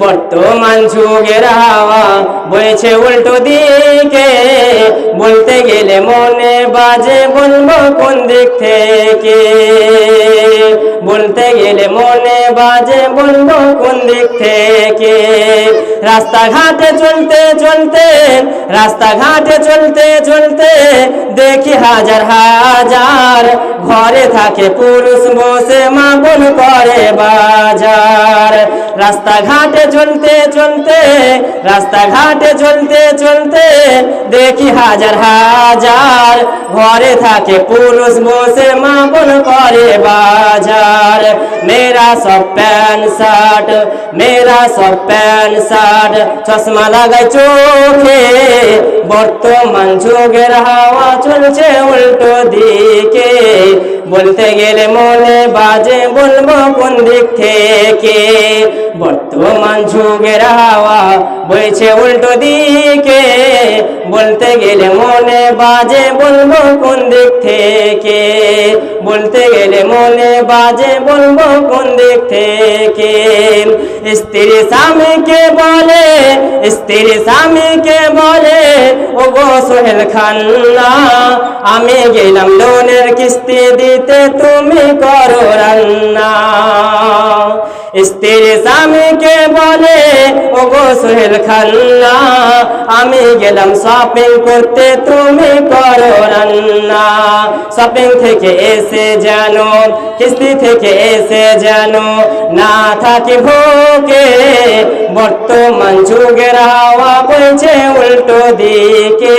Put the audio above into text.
বর্তমান যুগের হাওয়া বইছে উল্টো দিকে। বলতে গেলে মনে বাজে বলব কোন দিক থেকে। বলতে গেলে মনে বাজে বলব কোন দিক থেকে। রাস্তাঘাটে চলতে চলতে, রাস্তাঘাটে চলতে চলতে দেখি হাজার হাজার। ঘরে থাকে পুরুষ বসে মাগুন করে বাজার। রাস্তাঘাটে চলতে চলতে, রাস্তাঘাটে চলতে চলতে দেখি হাজার হাজার ঘরে থাকে পুরুষ বসে মাগুন করে বাজার। মেরা সব প্যান্ট, শার্ট মেরা সব প্যান্ট, শার্ট, চশমা লাগাই চোখে। বর্তমান যুগের হাওয়া চলছে উল্টো দিকে। বলতে গেলে মনে বাজে বলব কোন দিক থেকে? বর্তমান যুগের হাওয়া বইছে উল্টো দিকে। বলতে গেলে মনে বাজে বলব কোন দিক থেকে? বলতে গেলে মনে বাজে বলব কোন দিক থেকে? স্ত্রী স্বামীকে বলে স্ত্রী স্বামীকে বলে ও সোহেল খান্না আমি গেলাম লোনের কিস্তি দিতে তুমি করো রান্না। স্ত্রী স্বামীকে ও গো সোহেল খান্না আমি গেলাম শপিং করতে, তুমি করো রান্না। শপিং থেকে এসে জানো, কিস্তি থেকে এসে জানো, না থাকি ভোকে বর্তমান যুগের হাওয়া বইছে উল্টো দিকে।